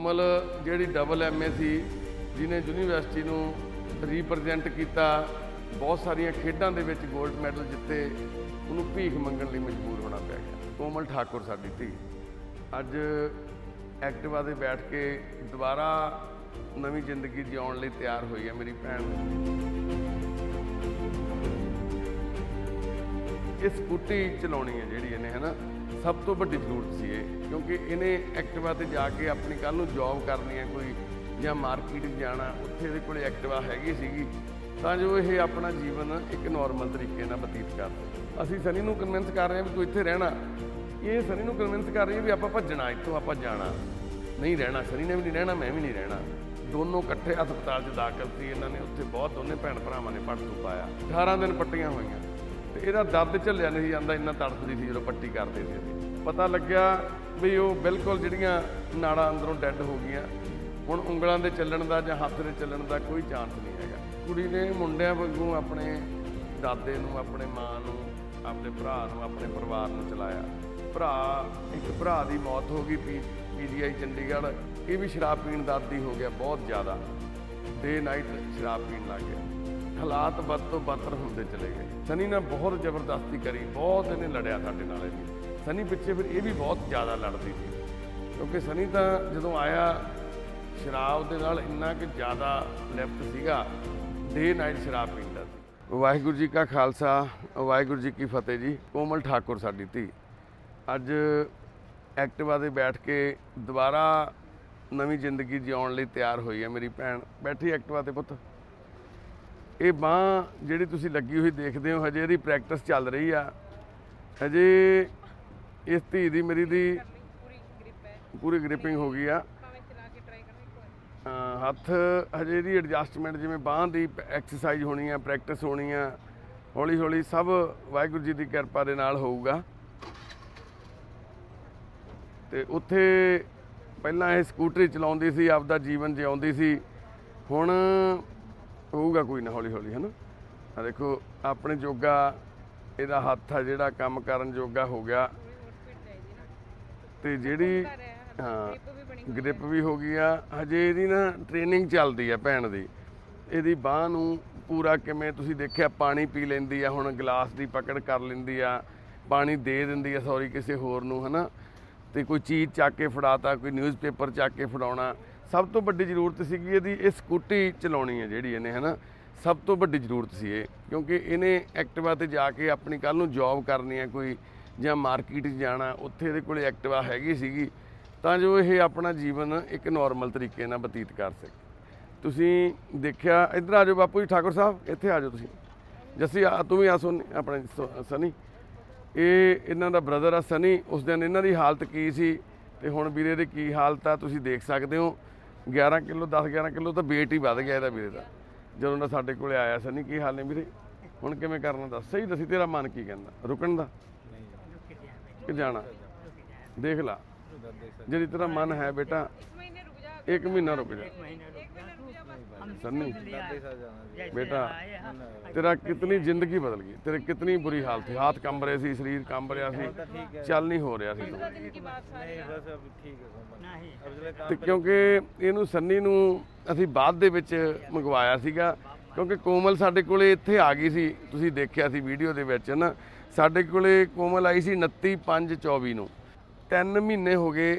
ਕੋਮਲ ਜਿਹੜੀ double MA ਸੀ, ਜਿਹਨੇ university ਨੂੰ ਰਿਪਰੈਜ਼ੈਂਟ ਕੀਤਾ, ਬਹੁਤ ਸਾਰੀਆਂ ਖੇਡਾਂ ਦੇ ਵਿੱਚ 골ਡ ਮੈਡਲ ਜਿੱਤੇ, ਉਹਨੂੰ ਭੀਖ ਮੰਗਣ ਲਈ ਮਜਬੂਰ ਹੋਣਾ ਪੈ ਗਿਆ। ਕੋਮਲ ਠਾਕੁਰ ਸਾਡੀ ਧੀ। ਅੱਜ ਐਕਟਿਵਾ ਦੇ ਬੈਠ ਕੇ ਦੁਬਾਰਾ ਨਵੀਂ ਜ਼ਿੰਦਗੀ ਜਿਉਣ ਲਈ ਤਿਆਰ ਹੋਈ ਹੈ ਮੇਰੀ ਭੈਣ। ਇਹ ਸਕੂਟੀ ਚਲਾਉਣੀ ਹੈ ਜਿਹੜੀ ਇਹਨੇ ਹੈ ਨਾ ਸਭ ਤੋਂ ਵੱਡੀ ਜ਼ਰੂਰਤ ਸੀ ਇਹ, ਕਿਉਂਕਿ ਇਹਨੇ ਐਕਟਿਵਾ ਤੇ ਜਾ ਕੇ ਆਪਣੀ ਕੱਲ ਨੂੰ ਜੌਬ ਕਰਨੀ ਹੈ ਕੋਈ, ਜਾਂ ਮਾਰਕੀਟ ਜਾਣਾ, ਉੱਥੇ ਇਹਦੇ ਕੋਲੇ ਐਕਟਿਵਾ ਹੈਗੀ ਸੀਗੀ, ਤਾਂ ਜੋ ਇਹ ਆਪਣਾ ਜੀਵਨ ਇੱਕ ਨਾਰਮਲ ਤਰੀਕੇ ਨਾਲ ਬਤੀਤ ਕਰ ਅਸੀਂ ਸਨੀ ਨੂੰ ਕਨਵਿੰਸ ਕਰ ਰਹੇ ਹਾਂ ਵੀ ਤੂੰ ਇੱਥੇ ਰਹਿਣਾ। ਇਹ ਸਨੀ ਨੂੰ ਕਨਵਿੰਸ ਕਰ ਰਹੀ ਹੈ ਵੀ ਆਪਾਂ ਭੱਜਣਾ, ਇੱਥੋਂ ਆਪਾਂ ਜਾਣਾ। ਨਹੀਂ ਰਹਿਣਾ, ਸਨੀ ਨੇ ਵੀ ਨਹੀਂ ਰਹਿਣਾ, ਮੈਂ ਵੀ ਨਹੀਂ ਰਹਿਣਾ। ਦੋਨੋਂ ਇਕੱਠੇ ਹਸਪਤਾਲ 'ਚ ਦਾਖਲ ਸੀ, ਇਹਨਾਂ ਨੇ ਉੱਥੇ ਬਹੁਤ ਦੋਨੇ ਭੈਣ ਭਰਾਵਾਂ ਨੇ ਪੜਤੂ ਪਾਇਆ। 18 ਦਿਨ ਪੱਟੀਆਂ ਹੋਈਆਂ। ਤੇ ਇਹਦਾ ਦਰਦ ਝੱਲਿਆ ਨਹੀਂ ਜਾਂਦਾ, ਇੰਨਾ ਤੜਫਦੀ ਸੀ ਜਦੋਂ ਪੱਟੀ ਕਰਦੇ ਸੀ ਅਸੀਂ। ਪਤਾ ਲੱਗਿਆ ਵੀ ਉਹ ਬਿਲਕੁਲ ਜਿਹੜੀਆਂ ਨਾੜਾਂ ਅੰਦਰੋਂ ਡੈੱਡ ਹੋ ਗਈਆਂ। ਹੁਣ ਉਂਗਲਾਂ ਦੇ ਚੱਲਣ ਦਾ ਜਾਂ ਹੱਥ ਦੇ ਚੱਲਣ ਦਾ ਕੋਈ ਚਾਂਸ ਨਹੀਂ ਹੈਗਾ। ਕੁੜੀ ਨੇ ਮੁੰਡਿਆਂ ਵਾਂਗੂ ਆਪਣੇ ਦਾਦੇ ਨੂੰ, ਆਪਣੇ ਮਾਂ ਨੂੰ, ਆਪਣੇ ਭਰਾ ਨੂੰ, ਆਪਣੇ ਪਰਿਵਾਰ ਨੂੰ ਚਲਾਇਆ। ਭਰਾ, ਇੱਕ ਭਰਾ ਦੀ ਮੌਤ ਹੋ ਗਈ ਪੀ ਪੀਜੀਆਈ ਚੰਡੀਗੜ੍ਹ। ਇਹ ਵੀ ਸ਼ਰਾਬ ਪੀਣ ਦਾ ਆਦੀ ਹੋ ਗਿਆ ਬਹੁਤ ਜ਼ਿਆਦਾ। ਡੇ ਨਾਈਟ ਸ਼ਰਾਬ ਪੀਣ ਲੱਗ ਗਿਆ। ਹਾਲਾਤ ਵੱਧ ਤੋਂ ਬਦਤਰ ਹੁੰਦੇ ਚਲੇ ਗਏ। ਸਨੀ ਨੇ ਬਹੁਤ ਜ਼ਬਰਦਸਤੀ ਕਰੀ, ਬਹੁਤ ਇਹਨੇ ਲੜਿਆ ਸਾਡੇ ਨਾਲ ਇਹ ਸਨੀ ਪਿੱਛੇ ਫਿਰ ਇਹ ਵੀ ਬਹੁਤ ਜ਼ਿਆਦਾ ਲੜਦੀ ਸੀ। ਕਿਉਂਕਿ ਸਨੀ ਤਾਂ ਜਦੋਂ ਆਇਆ, ਸ਼ਰਾਬ ਦੇ ਨਾਲ ਇੰਨਾ ਕਿ ਜ਼ਿਆਦਾ ਲਿਪਤ ਸੀਗਾ ਡੇ ਨਾਈਟ ਸ਼ਰਾਬ ਪੀਂਦਾ ਸੀ। ਵਾਹਿਗੁਰੂ ਜੀ ਕਾ ਖਾਲਸਾ, ਵਾਹਿਗੁਰੂ ਜੀ ਕੀ ਫਤਿਹ ਜੀ। ਕੋਮਲ ਠਾਕੁਰ ਸਾਡੀ ਧੀ। ਅੱਜ ਐਕਟਿਵਾ ਤੇ ਬੈਠ ਕੇ ਦੁਬਾਰਾ ਨਵੀਂ ਜ਼ਿੰਦਗੀ ਜਿਉਣ ਲਈ ਤਿਆਰ ਹੋਈ ਹੈ ਮੇਰੀ ਭੈਣ। ਬੈਠੀ ਐਕਟਿਵਾ ਤੇ ਪੁੱਤ। ਇਹ ਬਾਹ ਜਿਹੜੀ ਤੁਸੀਂ ਲੱਗੀ ਹੋਈ ਦੇਖਦੇ ਹੋ, ਹਜੇ ਇਹਦੀ ਪ੍ਰੈਕਟਿਸ ਚੱਲ ਰਹੀ ਆ। ਹਜੇ ਇਸ ਧੀ ਦੀ ਮੇਰੀ ਦੀ ਪੂਰੀ ਗ੍ਰਿਪ ਗ੍ਰਿਪਿੰਗ ਹੋ ਗਈ ਆ। ਹੱਥ ਹਜੇ ਦੀ ਐਡਜਸਟਮੈਂਟ ਜਿਵੇਂ ਬਾਹ ਦੀ ਐਕਸਰਸਾਈਜ਼ ਹੋਣੀ ਆ ਪ੍ਰੈਕਟਿਸ ਹੋਣੀ ਆ, ਹੌਲੀ ਹੌਲੀ ਸਭ ਵਾਹਿਗੁਰੂ ਜੀ ਦੀ ਕਿਰਪਾ ਦੇ ਨਾਲ ਹੋਊਗਾ। ਤੇ ਉੱਥੇ ਪਹਿਲਾਂ ਇਹ ਸਕੂਟਰੀ ਚਲਾਉਂਦੀ ਸੀ, ਆਪਦਾ ਜੀਵਨ ਜਿਉਂਦੀ ਸੀ। ਹੁਣ ਹੋਊਗਾ ਕੋਈ ਨਾ ਹੌਲੀ ਹੌਲੀ ਹਨਾ? ਆ ਦੇਖੋ, ਆਪਣੇ ਜੋਗਾ ਇਹਦਾ ਹੱਥ ਆ, ਜਿਹੜਾ ਕੰਮ ਕਰਨ ਜੋਗਾ ਹੋ ਗਿਆ। ਪੂਰੀ ਤੇ ਜਿਹੜੀ ਕਰ ਹਾਂ ਵੀ ਗ੍ਰਿਪ ਵੀ ਹੋ ਗਈ ਆ। ਹਜੇ ਇਹਦੀ ਨਾ ਟ੍ਰੇਨਿੰਗ ਚੱਲਦੀ ਆ ਭੈਣ ਦੀ। ਇਹਦੀ ਬਾਹ ਨੂੰ ਪੂਰਾ ਕਿਵੇਂ ਤੁਸੀਂ ਦੇਖਿਆ, ਪਾਣੀ ਪੀ ਲੈਂਦੀ ਆ, ਹੁਣ ਗਲਾਸ ਦੀ ਪਕੜ ਕਰ ਲੈਂਦੀ ਆ, ਪਾਣੀ ਦੇ ਦਿੰਦੀ ਆ, ਸੌਰੀ, ਕਿਸੇ ਹੋਰ ਨੂੰ, ਹਨਾ? ਤੇ ਕੋਈ ਚੀਜ਼ ਚੱਕ ਕੇ ਫੜਾਤਾ, ਕੋਈ ਨਿਊਜ਼ਪੇਪਰ ਚੱਕ ਕੇ ਫੜਾਉਣਾ ਸਭ ਤੋਂ ਵੱਡੀ ਜ਼ਰੂਰਤ ਸੀਗੀ ਇਹਦੀ, ਇਹ ਸਕੂਟੀ ਚਲਾਉਣੀ ਹੈ ਜਿਹੜੀ ਇਹਨੇ, ਹਨਾ? ਸਭ ਤੋਂ ਵੱਡੀ ਜ਼ਰੂਰਤ ਸੀ ਇਹ, ਕਿਉਂਕਿ ਇਹਨੇ ਐਕਟਿਵਾ ਤੇ ਜਾ ਕੇ ਆਪਣੀ ਕੱਲ ਨੂੰ ਜੌਬ ਕਰਨੀ ਹੈ ਕੋਈ, ਜਾਂ ਮਾਰਕੀਟ 'ਚ ਜਾਣਾ, ਉੱਥੇ ਇਹਦੇ ਕੋਲੇ ਐਕਟਿਵਾ ਹੈਗੀ ਸੀਗੀ, ਤਾਂ ਜੋ ਇਹ ਆਪਣਾ ਜੀਵਨ ਇੱਕ ਨਾਰਮਲ ਤਰੀਕੇ ਨਾਲ ਬਤੀਤ ਕਰ ਸਕੇ। ਤੁਸੀਂ ਦੇਖਿਆ, ਇੱਧਰ ਆ ਜਾਓ ਬਾਪੂ ਜੀ, ਠਾਕੁਰ ਸਾਹਿਬ, ਇੱਥੇ ਆ ਜਾਓ ਤੁਸੀਂ। ਜੱਸੀ, ਆ ਤੂੰ ਵੀ ਆ ਸੁਣ ਆਪਣੇ ਸ- ਸਨੀ। ਇਹ ਇਹਨਾਂ ਦਾ ਬ੍ਰਦਰ ਆ ਸਨੀ, ਉਸ ਦਿਨ ਇਹਨਾਂ ਦੀ ਹਾਲਤ ਕੀ ਸੀ, ਤੇ ਹੁਣ ਵੀਰੇ ਦੀ ਕੀ ਹਾਲਤ ਆ, ਤੁਸੀਂ ਦੇਖ ਸਕਦੇ ਹੋ। 11 ਕਿਲੋ 10 11 ਕਿਲੋ ਤਾਂ weight ਹੀ ਵੱਧ ਗਿਆ ਇਹਦਾ ਵੀਰੇ ਦਾ। ਜਦੋਂ ਦਾ ਸਾਡੇ ਕੋਲੇ ਆਇਆ ਸਨੀ ਕੀ ਹਾਲ ਨੇ ਵੀਰੇ? ਹੁਣ ਕਿਵੇਂ ਕਰਨਾ ਦੱਸ? ਸਹੀ ਦੱਸੀ ਤੇਰਾ ਮਨ ਕੀ ਕਹਿੰਦਾ? ਰੁਕਣ ਦਾ? ਕਿ ਜਾਣਾ? ਦੇਖ ਲਾ। ਜਿਹੜੀ ਤੇਰਾ ਮਨ ਹੈ ਬੇਟਾ ਇਸ ਮਹੀਨੇ ਰੁਕ ਜਾ। सन्नी बेटा तेरा कितनी जिंदगी बदल गई तेरे कितनी बुरी हालत थी हाथ कंब रहे सी शरीर कंब रहा सी चल नहीं हो रहा सी तू पंद्रह दिन की बात सारी ਬਸ ਅਬ ਠੀਕ ਹੈ ਕੋਮਲ ਅਬ ਜਿਹੜੇ ਤੇ ਕਿਉਂਕਿ ਇਹਨੂੰ ਸੰਨੀ ਨੂੰ ਅਸੀਂ ਬਾਅਦ ਦੇ ਵਿੱਚ ਮੰਗਵਾਇਆ ਸੀਗਾ ਕਿਉਂਕਿ ਕੋਮਲ ਸਾਡੇ ਕੋਲੇ ਇੱਥੇ ਆ ਗਈ ਸੀ ਤੁਸੀਂ ਦੇਖਿਆ ਸੀ ਵੀਡੀਓ ਦੇ ਵਿੱਚ ਨਾ ਸਾਡੇ ਕੋਲੇ ਕੋਮਲ ਆਈ ਸੀ 29 5 24 ਨੂੰ 3 ਮਹੀਨੇ ਹੋ ਗਏ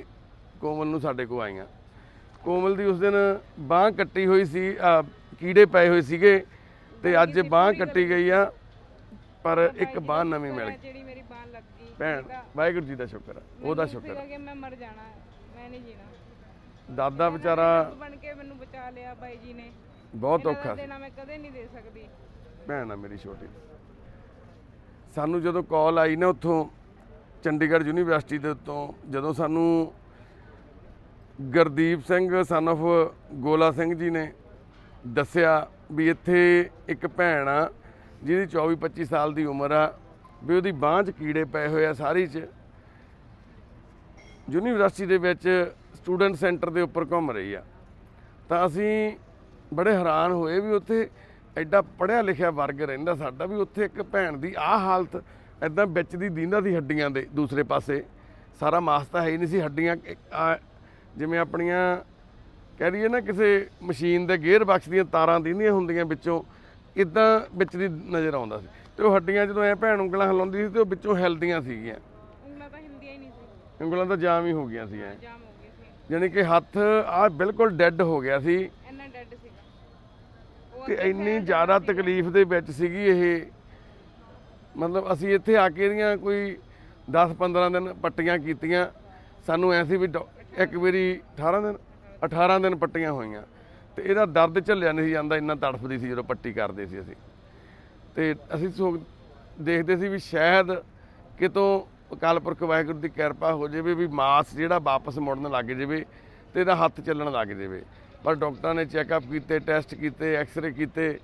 ਕੋਮਲ ਨੂੰ ਸਾਡੇ ਕੋਲ ਆਈਆਂ ਕੋਮਲ ਦੀ ਉਸ ਦਿਨ ਬਾਹ ਕੱਟੀ ਹੋਈ ਸੀ ਕੀੜੇ ਪਏ ਹੋਏ ਸੀਗੇ ਤੇ ਅੱਜ ਬਾਹ ਕੱਟੀ ਗਈ ਆ ਪਰ ਇੱਕ ਬਾਹ ਨਵੀਂ ਮਿਲ ਗਈ। ਜਿਹੜੀ ਮੇਰੀ ਬਾਹ ਲੱਗ ਗਈ ਭੈਣ ਵਾਹਿਗੁਰੂ ਜੀ ਦਾ ਸ਼ੁਕਰ ਆ ਉਹਦਾ ਸ਼ੁਕਰ ਕਿ ਮੈਂ ਮਰ ਜਾਣਾ ਹੈ, ਮੈਂ ਨਹੀਂ ਜੀਣਾ। ਦਾਦਾ ਵਿਚਾਰਾ ਬਣ ਕੇ ਮੈਨੂੰ ਬਚਾ ਲਿਆ ਬਾਈ ਜੀ ਨੇ। ਬਹੁਤ ਔਖਾ ਸੀ। ਮੈਂ ਕਦੇ ਨਹੀਂ ਦੇ ਸਕਦੀ। ਭੈਣ ਆ ਮੇਰੀ ਛੋਟੀ। ਸਾਨੂੰ ਜਦੋਂ ਕਾਲ ਆਈ ਨਾ ਉੱਥੋਂ ਚੰਡੀਗੜ੍ਹ ਯੂਨੀਵਰਸਿਟੀ ਦੇ ਉੱਤੋਂ ਜਦੋਂ ਸਾਨੂੰ ਗੁਰਦੀਪ ਸਿੰਘ ਸਨ of ਗੋਲਾ ਸਿੰਘ ਜੀ ਨੇ ਦੱਸਿਆ ਵੀ ਇੱਥੇ ਇੱਕ ਭੈਣ ਆ, ਜਿਹਦੀ 24 25 ਸਾਲ ਦੀ ਉਮਰ ਆ, ਵੀ ਉਹਦੀ ਬਾਂਹ 'ਚ ਕੀੜੇ ਪਏ ਹੋਏ ਆ ਸਾਰੀ 'ਚ। ਯੂਨੀਵਰਸਿਟੀ ਦੇ ਵਿੱਚ ਸਟੂਡੈਂਟ ਸੈਂਟਰ ਦੇ ਉੱਪਰ ਘੁੰਮ ਰਹੀ ਆ। ਤਾਂ ਅਸੀਂ ਬੜੇ ਹੈਰਾਨ ਹੋਏ ਵੀ ਉੱਥੇ ਐਡਾ ਪੜਿਆ ਲਿਖਿਆ ਵਰਗ ਰਹਿੰਦਾ ਸਾਡਾ, ਵੀ ਉੱਥੇ ਇੱਕ ਭੈਣ ਦੀ ਆਹ ਹਾਲਤ ਐਦਾਂ ਵਿੱਚ ਦੀ ਦੀਂਦਾ ਸੀ ਹੱਡੀਆਂ ਦੇ ਦੂਸਰੇ ਪਾਸੇ। ਸਾਰਾ ਮਾਸ ਤਾਂ ਹੈ ਹੀ ਨਹੀਂ ਸੀ, ਹੱਡੀਆਂ ਇੱਕ ਜਿਵੇਂ ਆਪਣੀਆਂ ਕਹਿ ਦਈਏ ਨਾ ਕਿਸੇ ਮਸ਼ੀਨ ਦੇ ਗੇਅਰ ਬਕਸ ਦੀਆਂ ਤਾਰਾਂ ਦੀਂਦੀਆਂ ਹੁੰਦੀਆਂ ਵਿੱਚੋਂ ਇਦਾਂ ਵਿੱਚ ਦੀ ਨਜ਼ਰ ਆਉਂਦਾ ਸੀ। ਤੇ ਉਹ ਹੱਡੀਆਂ ਜਦੋਂ ਐ ਭੈਣ ਉਂਗਲਾਂ ਹਿਲਾਉਂਦੀ ਸੀ ਤੇ ਉਹ ਵਿੱਚੋਂ ਹਿਲਦੀਆਂ ਸੀਗੀਆਂ। ਉਂਗਲਾਂ ਤਾਂ ਹਿਲਦੀਆਂ ਹੀ ਨਹੀਂ ਸੀ। ਉਂਗਲਾਂ ਤਾਂ ਜਾਮ ਹੀ ਹੋ ਗਈਆਂ ਸੀ ਐ। ਜਾਮ ਹੋ ਗਈ ਸੀ। ਯਾਨੀ ਕਿ ਹੱਥ ਆ ਬਿਲਕੁਲ ਡੈੱਡ ਹੋ ਗਿਆ ਸੀ। ਇੰਨਾ ਡੈਡ ਸੀਗਾ। ਤੇ ਇੰਨੀ ਜ਼ਿਆਦਾ। ਤਕਲੀਫ ਦੇ ਵਿੱਚ ਸੀਗੀ ਇਹ। ਮਤਲਬ ਅਸੀਂ ਇੱਥੇ ਆ ਕੇ ਇਹਦੀਆਂ ਕੋਈ 10-15 ਦਿਨ ਪੱਟੀਆਂ ਕੀਤੀਆਂ। ਸਾਨੂੰ ਐ ਸੀ ਵੀ ਇੱਕ ਵਾਰੀ 18 ਦਿਨ 18 ਦਿਨ ਪੱਟੀਆਂ ਹੋਈਆਂ ਤੇ ਇਹਦਾ ਦਰਦ ਝੱਲਿਆ ਨਹੀਂ ਸੀ, ਜਾਂਦਾ ਇੰਨਾ ਤੜਫਦੀ ਸੀ ਜਦੋਂ ਪੱਟੀ ਕਰਦੇ ਸੀ ਅਸੀਂ। ਤੇ ਅਸੀਂ ਸੋਚ, ਦੇਖਦੇ ਸੀ ਵੀ ਸ਼ਾਇਦ ਕਿਤੋਂ ਅਕਾਲ ਪੁਰਖ ਵਾਹਿਗੁਰੂ ਦੀ ਕਿਰਪਾ ਹੋ ਜਾਵੇ ਵੀ ਮਾਸ ਜਿਹੜਾ ਵਾਪਸ ਮੁੜਨ ਲੱਗ ਜਾਵੇ ਤੇ ਇਹਦਾ ਹੱਥ ਚੱਲਣ ਲੱਗ ਜਾਵੇ। ਪਰ ਡਾਕਟਰਾਂ ਨੇ ਚੈੱਕਅਪ ਕੀਤੇ ਟੈਸਟ ਕੀਤੇ ਐਕਸ-ਰੇ ਕੀਤੇ,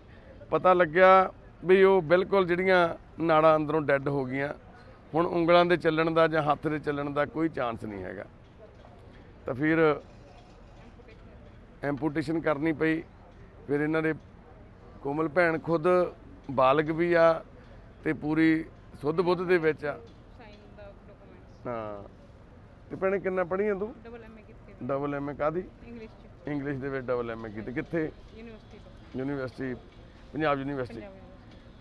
ਪਤਾ ਲੱਗਿਆ ਵੀ ਉਹ ਬਿਲਕੁਲ ਜਿਹੜੀਆਂ ਨਾੜਾਂ ਅੰਦਰੋਂ ਡੈੱਡ ਹੋ ਗਈਆਂ। ਹੁਣ ਉਂਗਲਾਂ ਦੇ ਚੱਲਣ ਦਾ ਜਾਂ ਹੱਥ ਦੇ ਚੱਲਣ ਦਾ ਕੋਈ ਚਾਂਸ ਨਹੀਂ ਹੈਗਾ। ਤਾਂ ਫਿਰ ਐਂਪੂਟੇਸ਼ਨ ਕਰਨੀ ਪਈ। ਫਿਰ ਇਹਨਾਂ ਦੇ ਕੋਮਲ ਭੈਣ ਖੁਦ ਬਾਲਗ ਵੀ ਆ ਤੇ ਪੂਰੀ ਸੁੱਧ ਬੁੱਧ ਦੇ ਵਿੱਚ ਆ। ਹਾਂ। ਤੇ ਭੈਣੇ ਕਿੰਨਾ ਪੜ੍ਹੀ ਆ ਤੂੰ ਡਬਲ ਐਮਏ ਕੀਤੀ ਡਬਲ ਐਮਏ ਕਾਦੀ ਇੰਗਲਿਸ਼ ਚ। ਇੰਗਲਿਸ਼ ਦੇ ਵਿੱਚ ਡਬਲ ਐਮਏ ਕੀਤੀ। ਕਿੱਥੇ? ਯੂਨੀਵਰਸਿਟੀ ਤੋਂ। University Punjab university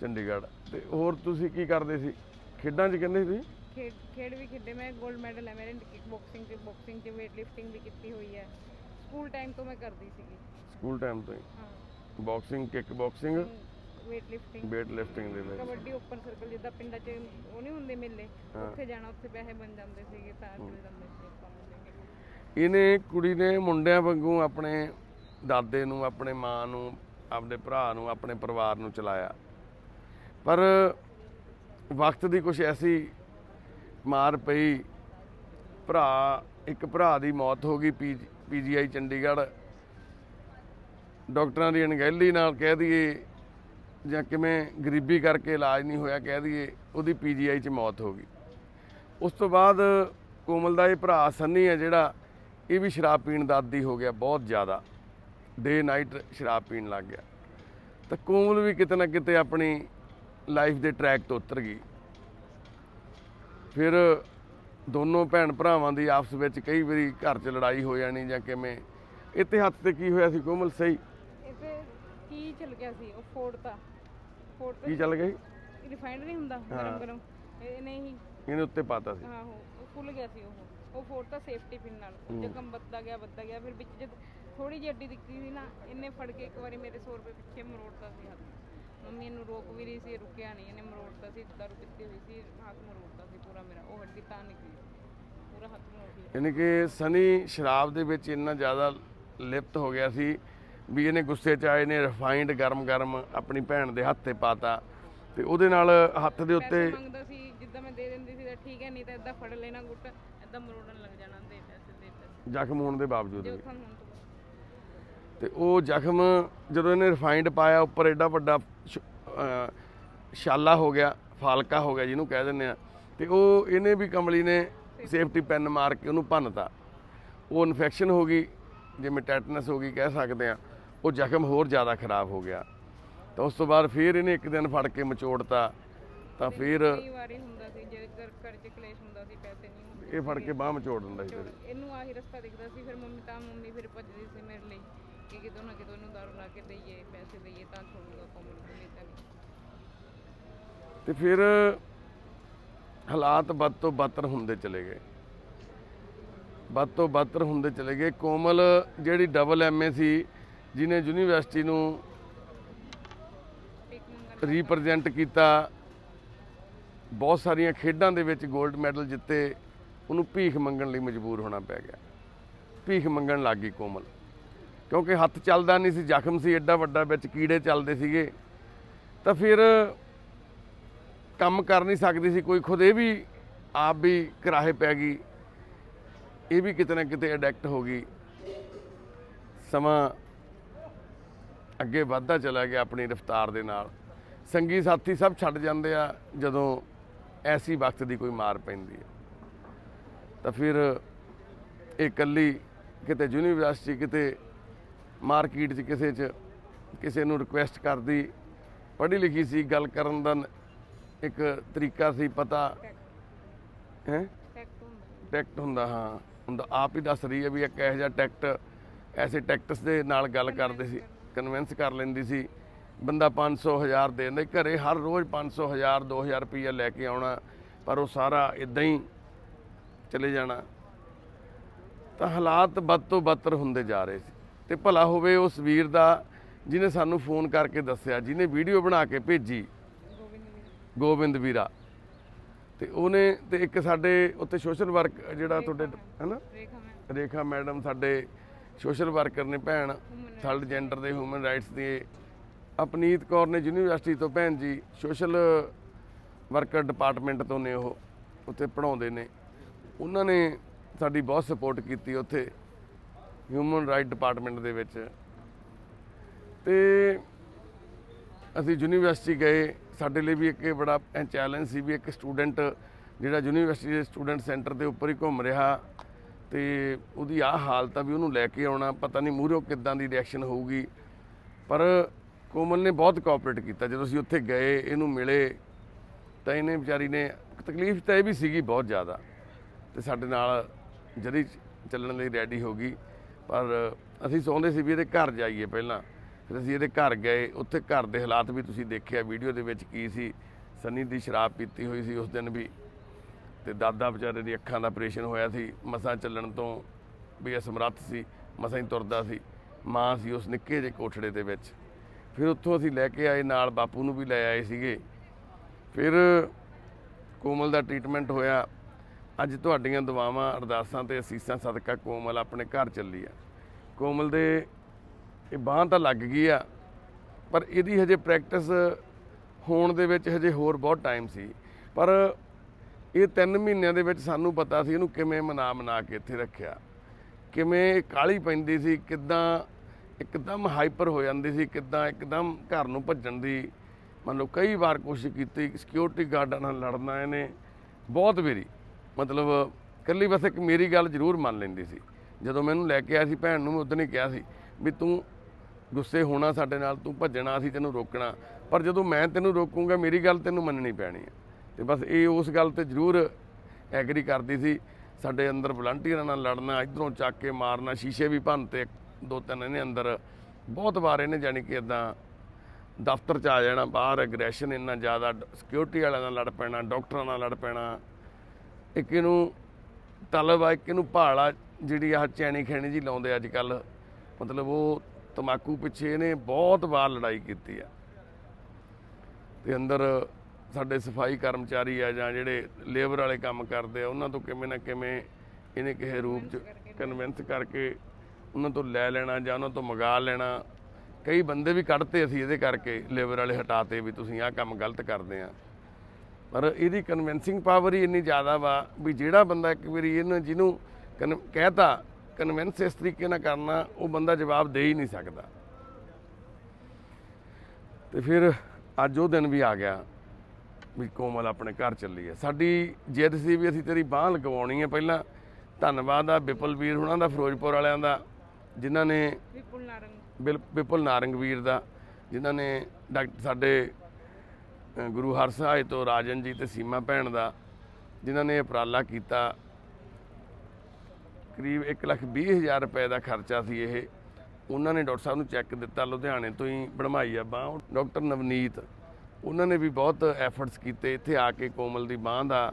Chandigarh. ਤੇ ਹੋਰ ਤੁਸੀਂ ਕੀ ਕਰਦੇ ਸੀ? ਖੇਡਾਂ 'ਚ ਕਹਿੰਦੇ ਸੀ ਤੁਸੀਂ? ਖੇਡ ਖੇਡ ਵੀ ਖੇਡੇ ਮੈਂ 골ਡ ਮੈਡਲ ਹੈ ਮੇਰੇ ਕਿਕ ਬਾਕਸਿੰਗ ਤੇ ਬਾਕਸਿੰਗ ਤੇ weight lifting ਵੀ ਕੀਤੀ ਹੋਈ ਹੈ। ਸਕੂਲ ਟਾਈਮ ਤੋਂ ਮੈਂ ਕਰਦੀ ਸੀਗੀ। ਸਕੂਲ ਟਾਈਮ ਤੋਂ ਹੀ? ਹਾਂ। Boxing kick boxing weight lifting weight lifting ਦੇ ਵਿੱਚ। ਕਬੱਡੀ ਓਪਨ ਸਰਕਲ ਜਿੱਦਾਂ ਪਿੰਡਾਂ 'ਚ ਉਹ ਨਹੀਂ ਹੁੰਦੇ ਮੇਲੇ ਉੱਥੇ ਜਾਣਾ ਉੱਥੇ ਪੈਸੇ ਬਣ ਜਾਂਦੇ ਸੀਗੇ ਤਾਂ ਚਲੇ ਜਾਂਦੇ ਸੀ ਆਪਾਂ ਨੂੰ ਇਹਨੇ ਕੁੜੀ ਨੇ ਮੁੰਡਿਆਂ ਵਾਂਗੂ ਆਪਣੇ ਦਾਦੇ ਨੂੰ ਆਪਣੇ ਮਾਂ ਨੂੰ ਆਪਣੇ ਭਰਾ ਨੂੰ ਆਪਣੇ ਪਰਿਵਾਰ ਨੂੰ ਚਲਾਇਆ। ਪਰ ਵਕਤ ਦੀ ਕੁਛ ਐਸੀ ਮਾਰ ਪਈ। ਭਰਾ, ਇੱਕ ਭਰਾ ਦੀ ਮੌਤ ਹੋ ਗਈ ਪੀਜੀਆਈ ਚੰਡੀਗੜ੍ਹ। ਡਾਕਟਰਾਂ ਦੀ ਅਣਗਹਿਲੀ ਨਾਲ ਕਹਿ ਦਈਏ ਜਾਂ ਕਿਵੇਂ ਗਰੀਬੀ ਕਰਕੇ ਇਲਾਜ ਨਹੀਂ ਹੋਇਆ ਕਹਿ ਦਈਏ, ਉਹਦੀ ਪੀਜੀਆਈ 'ਚ ਮੌਤ ਹੋ ਗਈ। ਉਸ ਤੋਂ ਬਾਅਦ ਕੋਮਲ ਦਾ ਇਹ ਭਰਾ ਸੰਨੀ ਹੈ ਜਿਹੜਾ, ਇਹ ਵੀ ਸ਼ਰਾਬ ਪੀਣ ਦਾ ਆਦੀ ਹੋ ਗਿਆ ਬਹੁਤ ਜ਼ਿਆਦਾ। ਡੇ ਨਾਈਟ ਸ਼ਰਾਬ ਪੀਣ ਲੱਗ ਗਿਆ। ਤਾਂ ਕੋਮਲ ਵੀ ਕਿਤੇ ਨਾ ਕਿਤੇ ਆਪਣੀ ਲਾਈਫ ਦੇ ਟਰੈਕ ਤੋਂ ਉਤਰ ਗਈ। ਫਿਰ ਦੋਨੋਂ ਭੈਣ ਭਰਾਵਾਂ ਦੀ ਆਪਸ ਵਿੱਚ ਕਈ ਵਾਰੀ ਘਰ 'ਚ ਲੜਾਈ ਹੋ ਜਾਣੀ ਜਾਂ ਕਿਵੇਂ ਇੱਥੇ ਹੱਥ ਤੇ ਕੀ ਹੋਇਆ ਸੀ ਕੋਮਲ? ਸਹੀ। ਤੇ ਕੀ ਚੱਲ ਗਿਆ ਸੀ? ਉਹ ਫੋੜਤਾ ਫੋੜਤਾ ਕੀ ਚੱਲ ਗਈ ਰਿਫਾਈਨਡ ਨਹੀਂ ਹੁੰਦਾ? ਗਰਮ ਗਰਮ। ਇਹਨੇ ਹੀ ਇਹਨੇ ਉੱਤੇ ਪਾਤਾ ਸੀ। ਆਹੋ ਉਹ ਫੁੱਲ ਗਿਆ ਸੀ ਉਹ। ਉਹ ਫੋੜਤਾ ਸੇਫਟੀ ਪਿਨ ਨਾਲ। ਜਕਮ ਵੱਧਦਾ ਗਿਆ ਵੱਧਦਾ ਗਿਆ ਫਿਰ ਵਿੱਚ ਜਦ ਥੋੜੀ ਜਿਹੀ ਅੱਡੀ ਦਿਖਦੀ ਸੀ ਨਾ ਇਹਨੇ ਫੜ ਕੇ ਇੱਕ ਵਾਰੀ ਮੇਰੇ 100 ਰੁਪਏ ਪਿੱਛੇ ਮਰੋੜਤਾ ਸੀ ਹੱਥ। ਮੰਮੀ ਇਹਨੂੰ ਰੋਕ ਵੀ ਰਹੀ ਸੀ ਰੁਕਿਆ ਨਹੀਂ ਇਹਨੇ ਮਰੋੜਤਾ ਸੀ ਦਾਰੂ ਪੀਤੀ ਹੋਈ ਸੀ ਹੱਥ ਮਰੋੜਤਾ ਸੀ ਪੂਰਾ ਮੇਰਾ ਉਹ ਹੱਡੀ ਤਾਂ ਨਿਕਲੀ ਪੂਰਾ ਹੱਥ ਮਰੋੜ ਲਿਆ। ਯਾਨੀ ਕਿ ਸਨੀ ਸ਼ਰਾਬ ਦੇ ਵਿੱਚ ਇੰਨਾ ਜ਼ਿਆਦਾ ਲਿਪਤ ਹੋ ਗਿਆ ਸੀ ਵੀ ਇਹਨੇ ਗੁੱਸੇ 'ਚ ਆਏ ਨੇ ਰਿਫਾਈਨਡ ਗਰਮ-ਗਰਮ ਆਪਣੀ ਭੈਣ ਦੇ ਹੱਥ ਤੇ ਪਾਤਾ ਤੇ ਉਹਦੇ ਨਾਲ ਹੱਥ ਦੇ ਉੱਤੇ ਪੈਸੇ ਮੰਗਦਾ ਸੀ ਜਿੱਦਾਂ ਮੈਂ ਦੇ ਦਿੰਦੀ ਸੀ ਤਾਂ ਠੀਕ ਹੈ ਨਹੀਂ ਤਾਂ ਇਦਾਂ ਫੜ ਲੈਣਾ ਗੁੱਟ ਇਦਾਂ ਮਰੋੜਨ ਲੱਗ ਜਾਣਾ ਦੇ ਪੈਸੇ ਦੇ ਪੈਸੇ। ਜ਼ਖਮ ਹੋਣ ਦੇ ਬਾਵਜੂਦ ਜੋ ਵੀ। ਖਾਣ ਹੁਣ ਤੋਂ ਤੇ ਉਹ ਜ਼ਖਮ ਜਦੋਂ ਇਹਨੇ ਰਿਫਾਈਨਡ ਪਾਇਆ, ਉੱਪਰ ਐਡਾ ਵੱਡਾ ਸ਼ਾਲਾ ਹੋ ਗਿਆ, ਫਾਲਕਾ ਹੋ ਗਿਆ ਜਿਹਨੂੰ ਕਹਿ ਦਿੰਦੇ ਆ। ਤੇ ਉਹ, ਇਹਨੇ ਵੀ ਕਮਲੀ ਨੇ ਸੇਫਟੀ ਪੈਨ ਮਾਰ ਕੇ ਉਹਨੂੰ ਭੰਨਤਾ। ਉਹ ਇਨਫੈਕਸ਼ਨ ਹੋ ਗਈ, ਜਿਵੇਂ ਟੈਟਨਸ ਹੋ ਗਈ ਕਹਿ ਸਕਦੇ ਆ, ਉਹ ਜ਼ਖਮ ਹੋਰ ਜ਼ਿਆਦਾ ਖਰਾਬ ਹੋ ਗਿਆ। ਤਾਂ ਉਸ ਤੋਂ ਬਾਅਦ ਫਿਰ ਇਹਨੇ ਇੱਕ ਦਿਨ ਫੜ ਕੇ ਮਚੋੜਤਾ, ਤਾਂ ਫਿਰ ਕਈ ਵਾਰੀ ਹੁੰਦਾ ਸੀ ਜੇ ਘਰ ਘਰ ਚ ਕਲੇਸ਼ ਹੁੰਦਾ ਸੀ ਪੈਸੇ ਨਹੀਂ ਹੁੰਦੇ ਇਹ ਫੜ ਕੇ ਬਾਹ ਮਚੋੜ ਦਿੰਦਾ ਸੀ ਤੇਰੀ। ਇਹਨੂੰ ਆਹੀ ਰਸਤਾ ਦਿਖਦਾ ਸੀ ਫਿਰ ਮੰਮੀ ਤਾਂ ਮੰਮੀ ਫਿਰ ਭੱਜਦੀ ਸੀ ਮੇਰੇ ਲਈ ਕਿ ਕਿਤੋਂ ਨਾ ਕਿਤੋਂ ਇਹਨੂੰ ਦਾਰੂ ਲਾ ਕੇ ਦਈਏ ਪੈਸੇ ਦਈਏ ਤਾਂ ਛੋੜੂਗਾ ਕੋਮਲ ਨਹੀਂ ਤਾਂ ਨਹੀਂ। ਤੇ ਫਿਰ ਹਾਲਾਤ ਬਦ ਤੋਂ ਬਦਤਰ ਹੁੰਦੇ ਚਲੇ ਗਏ। ਬਦ ਤੋਂ ਬਦਤਰ ਹੁੰਦੇ ਚਲੇ ਗਏ। ਕੋਮਲ ਜਿਹੜੀ ਡਬਲ ਐਮਏ ਸੀ ਜਿਹਨੇ ਯੂਨੀਵਰਸਿਟੀ ਨੂੰ ਰਿਪਰੈਜ਼ੈਂਟ ਕੀਤਾ ਬਹੁਤ ਸਾਰੀਆਂ ਖੇਡਾਂ ਦੇ ਵਿੱਚ 골ਡ ਮੈਡਲ ਜਿੱਤੇ ਉਹਨੂੰ ਭੀਖ ਮੰਗਣ ਲਈ ਮਜਬੂਰ ਹੋਣਾ ਪੈ ਗਿਆ। ਭੀਖ ਮੰਗਣ ਲੱਗ ਗਈ ਕੋਮਲ। ਕਿਉਂਕਿ ਹੱਥ ਚੱਲਦਾ ਨਹੀਂ ਸੀ, ਜ਼ਖਮ ਸੀ ਐਡਾ ਵੱਡਾ, ਵਿੱਚ ਕੀੜੇ ਚੱਲਦੇ ਸੀਗੇ। ਤਾਂ ਫਿਰ ਕੰਮ ਕਰ ਨਹੀਂ ਸਕਦੀ ਸੀ, ਕੋਈ ਖੁਦ ਇਹ ਵੀ ਆਪ ਵੀ ਕਰਾਹੇ ਪੈ ਗਈ। ਇਹ ਵੀ ਕਿਤੇ ਨਾ ਕਿਤੇ ਅਡੈਕਟ ਹੋ ਗਈ। ਸਮਾਂ ਅੱਗੇ ਵੱਧਦਾ ਚਲਾ ਗਿਆ ਆਪਣੀ ਰਫ਼ਤਾਰ ਦੇ ਨਾਲ। ਸੰਗੀ ਸਾਥੀ ਸਭ ਛੱਡ ਜਾਂਦੇ ਆ ਜਦੋਂ ਐਸੀ ਵਕਤ ਦੀ ਕੋਈ ਮਾਰ ਪੈਂਦੀ ਹੈ। ਤਾਂ ਫਿਰ ਇਹ ਇਕੱਲੀ ਕਿਤੇ ਯੂਨੀਵਰਸਿਟੀ ਕਿਤੇ ਮਾਰਕੀਟ 'ਚ ਕਿਸੇ 'ਚ ਕਿਸੇ ਨੂੰ ਰਿਕੁਐਸਟ ਕਰਦੀ ਪੜ੍ਹੀ ਲਿਖੀ ਸੀ ਗੱਲ ਕਰਨ ਦਾ ਇੱਕ ਤਰੀਕਾ ਸੀ ਪਤਾ ਹੈ? ਟੈਕਟ ਹੁੰਦਾ। ਹੁੰਦਾ ਹਾਂ। ਤਾਂ ਆਪ ਹੀ ਦੱਸ ਰਹੀ ਹੈ ਵੀ ਇੱਕ ਇਹੋ ਜਿਹਾ ਟੈਕਟ ਐਸੇ ਟੈਕਟਸ ਦੇ ਨਾਲ ਗੱਲ ਕਰਦੇ ਸੀ ਕਨਵਿੰਸ ਕਰ ਲੈਂਦੀ ਸੀ। ਬੰਦਾ 500 ਹਜ਼ਾਰ ਦੇ ਦਿੰਦਾ। ਘਰੇ ਹਰ ਰੋਜ਼ 500 ਹਜ਼ਾਰ 2000 ਰੁਪਈਆ ਲੈ ਕੇ ਆਉਣਾ ਪਰ ਉਹ ਸਾਰਾ ਇਦਾਂ ਹੀ ਚਲੇ ਜਾਣਾ। ਤਾਂ ਹਾਲਾਤ ਬਦ ਤੋਂ ਬਦਤਰ ਹੁੰਦੇ ਜਾ ਰਹੇ ਸੀ। ਤੇ ਭਲਾ ਹੋਵੇ ਉਸ ਵੀਰ ਦਾ ਜਿਹਨੇ ਸਾਨੂੰ ਫੋਨ ਕਰਕੇ ਦੱਸਿਆ ਜਿਹਨੇ ਵੀਡੀਓ ਬਣਾ ਕੇ ਭੇਜੀ। ਗੋਬਿੰਦ ਵੀਰ। ਤੇ ਉਹਨੇ ਤੇ ਇੱਕ ਸਾਡੇ ਉੱਥੇ ਸੋਸ਼ਲ ਵਰਕ ਜਿਹੜਾ ਤੁਹਾਡੇ ਹੈਨਾ? ਰੇਖਾ ਮੈਡਮ। ਸਾਡੇ ਸੋਸ਼ਲ ਵਰਕਰ ਨੇ ਭੈਣ ਥਰਡ ਜੈਂਡਰ ਦੇ ਹਿਊਮਨ ਰਾਈਟਸ ਦੇ ਅਪਨੀਤ ਕੌਰ ਨੇ ਯੂਨੀਵਰਸਿਟੀ ਤੋਂ ਭੈਣ ਜੀ ਸੋਸ਼ਲ ਵਰਕਰ ਡਿਪਾਰਟਮੈਂਟ ਤੋਂ ਨੇ ਉਹ, ਉੱਥੇ ਪੜਾਉਂਦੇ ਨੇ। ਉਹਨਾਂ ਨੇ ਸਾਡੀ ਬਹੁਤ ਸਪੋਰਟ ਕੀਤੀ ਉੱਥੇ, ਹਿਊਮਨ ਰਾਈਟ ਡਿਪਾਰਟਮੈਂਟ ਦੇ ਵਿੱਚ। ਤੇ ਅਸੀਂ ਯੂਨੀਵਰਸਿਟੀ ਗਏ, ਸਾਡੇ ਲਈ ਵੀ ਇੱਕ ਇਹ ਬੜਾ ਚੈਲੰਜ ਸੀ ਵੀ ਇੱਕ ਸਟੂਡੈਂਟ ਜਿਹੜਾ ਯੂਨੀਵਰਸਿਟੀ ਦੇ ਸਟੂਡੈਂਟ ਸੈਂਟਰ ਦੇ ਉੱਪਰ ਹੀ ਘੁੰਮ ਰਿਹਾ ਤੇ ਉਹਦੀ ਆਹ ਹਾਲਤ ਆ ਵੀ ਉਹਨੂੰ ਲੈ ਕੇ ਆਉਣਾ, ਪਤਾ ਨਹੀਂ ਮੂਹਰੋਂ ਕਿੱਦਾਂ ਦੀ ਰਿਐਕਸ਼ਨ ਹੋਊਗੀ। ਪਰ ਕੋਮਲ ਨੇ ਬਹੁਤ ਕੋਆਪਰੇਟ ਕੀਤਾ। ਜਦੋਂ ਅਸੀਂ ਉੱਥੇ ਗਏ, ਇਹਨੂੰ ਮਿਲੇ, ਤਾਂ ਇਹਨੇ ਵਿਚਾਰੀ ਨੇ ਤਕਲੀਫ ਤਾਂ ਇਹ ਵੀ ਸੀਗੀ ਬਹੁਤ ਜ਼ਿਆਦਾ। ਤੇ ਸਾਡੇ ਨਾਲ ਜਦੀ ਚੱਲਣ ਲਈ ਰੈਡੀ ਹੋ ਗਈ। ਪਰ ਅਸੀਂ ਸੋਚਦੇ ਸੀ ਵੀ ਇਹਦੇ ਘਰ ਜਾਈਏ ਪਹਿਲਾਂ। ਫਿਰ ਅਸੀਂ ਇਹਦੇ ਘਰ ਗਏ। ਉੱਥੇ ਘਰ ਦੇ ਹਾਲਾਤ ਵੀ ਤੁਸੀਂ ਦੇਖਿਆ ਵੀਡੀਓ ਦੇ ਵਿੱਚ ਕੀ ਸੀ। ਸੰਨੀ ਦੀ ਸ਼ਰਾਬ ਪੀਤੀ ਹੋਈ ਸੀ ਉਸ ਦਿਨ ਵੀ। ਤੇ ਦਾਦਾ ਵਿਚਾਰੇ ਦੀ ਅੱਖਾਂ ਦਾ ਆਪਰੇਸ਼ਨ ਹੋਇਆ ਸੀ। ਮਸਾਂ ਚੱਲਣ ਤੋਂ ਵੀ ਅਸਮਰੱਥ ਸੀ। ਮਸਾਂ ਹੀ ਤੁਰਦਾ ਸੀ। ਮਾਂ ਸੀ ਉਸ ਨਿੱਕੇ ਜਿਹੇ ਕੋਠੜੇ ਦੇ ਵਿੱਚ। ਫਿਰ ਉੱਥੋਂ ਅਸੀਂ ਲੈ ਕੇ ਆਏ, ਨਾਲ ਬਾਪੂ ਨੂੰ ਵੀ ਲੈ ਆਏ ਸੀਗੇ। ਫਿਰ ਕੋਮਲ ਦਾ ਟ੍ਰੀਟਮੈਂਟ ਹੋਇਆ। ਅੱਜ ਤੁਹਾਡੀਆਂ ਦੁਆਵਾਂ, ਅਰਦਾਸਾਂ ਤੇ ਅਸੀਸਾਂ, ਸਦਕਾ ਕੋਮਲ ਆਪਣੇ ਘਰ ਚੱਲੀ ਆ। ਕੋਮਲ ਦੇ ਇਹ ਬਾਂਹ ਤਾਂ ਲੱਗ ਗਈ ਆ, ਪਰ ਇਹਦੀ ਹਜੇ ਪ੍ਰੈਕਟਿਸ ਹੋਣ ਦੇ ਵਿੱਚ ਹਜੇ ਹੋਰ ਬਹੁਤ ਟਾਈਮ ਸੀ। ਪਰ ਇਹ 3 ਮਹੀਨਿਆਂ ਦੇ ਵਿੱਚ ਸਾਨੂੰ ਪਤਾ ਸੀ ਇਹਨੂੰ ਕਿਵੇਂ ਮਨਾ ਮਨਾ ਕੇ ਇੱਥੇ ਰੱਖਿਆ। ਕਿਵੇਂ ਕਾਲੀ ਪੈਂਦੀ ਸੀ, ਕਿੱਦਾਂ ਇੱਕਦਮ ਹਾਈਪਰ ਹੋ ਜਾਂਦੀ ਸੀ, ਕਿੱਦਾਂ ਇੱਕਦਮ ਘਰ ਨੂੰ ਭੱਜਣ ਦੀ। ਮੰਨ ਲਓ ਕਈ ਵਾਰ ਕੋਸ਼ਿਸ਼ ਕੀਤੀ ਸਿਕਿਉਰਿਟੀ ਗਾਰਡਾਂ ਨਾਲ ਲੜਨਾ ਇਹਨੇ ਬਹੁਤ ਵਾਰੀ। ਮਤਲਬ ਇਕੱਲੀ ਬਸ ਇੱਕ ਮੇਰੀ ਗੱਲ ਜ਼ਰੂਰ ਮੰਨ ਲੈਂਦੀ ਸੀ। ਜਦੋਂ ਮੈਨੂੰ ਲੈ ਕੇ ਆਇਆ ਸੀ, ਭੈਣ ਨੂੰ ਮੈਂ ਉਦੋਂ ਹੀ ਕਿਹਾ ਸੀ ਵੀ ਤੂੰ ਗੁੱਸੇ ਹੋਣਾ ਸਾਡੇ ਨਾਲ, ਤੂੰ ਭੱਜਣਾ, ਅਸੀਂ ਤੈਨੂੰ ਰੋਕਣਾ। ਪਰ ਜਦੋਂ ਮੈਂ ਤੈਨੂੰ ਰੋਕੂੰਗਾ, ਮੇਰੀ ਗੱਲ ਤੈਨੂੰ ਮੰਨਣੀ ਪੈਣੀ ਹੈ। ਤੇ ਬਸ ਇਹ ਉਸ ਗੱਲ ਤੇ ਜ਼ਰੂਰ ਐਗਰੀ ਕਰਦੀ ਸੀ। ਸਾਡੇ ਅੰਦਰ ਵਲੰਟੀਅਰਾਂ ਨਾਲ ਲੜਨਾ, ਇਧਰੋਂ ਚੱਕ ਕੇ ਮਾਰਨਾ, ਸ਼ੀਸ਼ੇ ਵੀ ਭੰਨਤੇ ਦੋ ਤਿੰਨ ਇਹਨੇ ਅੰਦਰ, ਬਹੁਤ ਵਾਰ ਇਹਨੇ ਜਾਣੀ ਕਿ ਇਦਾਂ ਦਫ਼ਤਰ ਚ ਆ ਜਾਣਾ, ਬਾਹਰ ਐਗਰੈਸ਼ਨ ਇੰਨਾ ਜ਼ਿਆਦਾ ਸਿਕਿਉਰਿਟੀ ਵਾਲਿਆਂ ਨਾਲ ਲੜ ਪੈਣਾ, ਡਾਕਟਰਾਂ ਨਾਲ ਲੜ ਪੈਣਾ। ਇੱਕ ਇਹਨੂੰ ਤਲਬ ਆ ਇੱਕ ਇਹਨੂੰ ਭਾਲਾ ਜਿਹੜੀ ਆ ਚੈਣੀ ਖੈਣੀ ਜੀ ਲਾਉਂਦੇ ਅੱਜ ਕੱਲ ਮਤਲਬ ਉਹ ਤਮਾਕੂ ਪਿੱਛੇ ਇਹਨੇ ਬਹੁਤ ਵਾਰ ਲੜਾਈ ਕੀਤੀ ਆ। ਤੇ ਅੰਦਰ ਸਾਡੇ ਸਫ਼ਾਈ ਕਰਮਚਾਰੀ ਆ ਜਾਂ ਜਿਹੜੇ ਲੇਬਰ ਵਾਲੇ ਕੰਮ ਕਰਦੇ ਆ, ਉਹਨਾਂ ਤੋਂ ਕਿਵੇਂ ਨਾ ਕਿਵੇਂ ਇਹਨੇ ਕਿਸੇ ਰੂਪ ਚ ਕਨਵਿੰਸ ਕਰਕੇ ਉਹਨਾਂ ਤੋਂ ਲੈ ਲੈਣਾ ਜਾਂ ਉਹਨਾਂ ਤੋਂ ਮੰਗਾ ਲੈਣਾ। ਕਈ ਬੰਦੇ ਵੀ ਕੱਢਤੇ ਅਸੀਂ ਇਹਦੇ ਕਰਕੇ, ਲੇਬਰ ਵਾਲੇ ਹਟਾਤੇ ਵੀ ਤੁਸੀਂ ਆਹ ਕੰਮ ਗਲਤ ਕਰਦੇ ਆ। ਪਰ ਇਹਦੀ ਕਨਵਿੰਸਿੰਗ ਪਾਵਰ ਹੀ ਇੰਨੀ ਜ਼ਿਆਦਾ ਵਾ ਵੀ ਜਿਹੜਾ ਬੰਦਾ ਇੱਕ ਵਾਰੀ ਇਹਨੂੰ ਜਿਹਨੂੰ ਕਨ- ਕਹਿਤਾ ਕਨਵਿੰਸ ਇਸ ਤਰੀਕੇ ਨਾਲ ਕਰਨਾ, ਉਹ ਬੰਦਾ ਜਵਾਬ ਦੇ ਹੀ ਨਹੀਂ ਸਕਦਾ। ਤੇ ਫਿਰ ਅੱਜ ਉਹ ਦਿਨ ਵੀ ਆ ਗਿਆ ਵੀ ਕੋਮਲ ਆਪਣੇ ਘਰ ਚੱਲੀ ਹੈ ਸਾਡੀ ਜਿੱਦ ਸੀ ਵੀ ਅਸੀਂ ਤੇਰੀ ਬਾਹ ਲਗਵਾਉਣੀ ਹੈ ਪਹਿਲਾਂ। ਧੰਨਵਾਦ ਆ ਵਿਪਲ ਵੀਰ ਹੁਣਾਂ ਦਾ, ਫਿਰੋਜ਼ਪੁਰ ਵਾਲਿਆਂ ਦਾ। ਜਿਨ੍ਹਾਂ ਨੇ ਵਿਪੁਲ ਨਾਰੰਗ। ਬਿਲ ਵਿਪੁਲ ਨਾਰੰਗ ਵੀਰ ਦਾ ਜਿਨ੍ਹਾਂ ਨੇ ਡਾਕਟਰ ਸਾਡੇ ਅ, ਗੁਰੂ ਹਰਸਹਾਏ ਤੋਂ ਰਾਜਨ ਜੀ ਤੇ ਸੀਮਾ ਭੈਣ ਦਾ ਜਿਨ੍ਹਾਂ ਨੇ ਉਪਰਾਲਾ ਕੀਤਾ। ਕਰੀਬ 1,20,000 ਰੁਪਏ ਦਾ ਖਰਚਾ ਸੀ ਇਹ। ਉਹਨਾਂ ਨੇ ਡਾਕਟਰ ਸਾਹਿਬ ਨੂੰ ਚੈੱਕ ਦਿੱਤਾ ਲੁਧਿਆਣੇ ਤੋਂ ਹੀ ਬਣਵਾਈ ਆ ਬਾਂਹ। ਡਾਕਟਰ ਨਵਨੀਤ ਉਹਨਾਂ ਨੇ ਵੀ ਬਹੁਤ ਐਫਰਟਸ ਕੀਤੇ। ਇੱਥੇ ਆ ਕੇ ਕੋਮਲ ਦੀ ਬਾਂਹ ਦਾ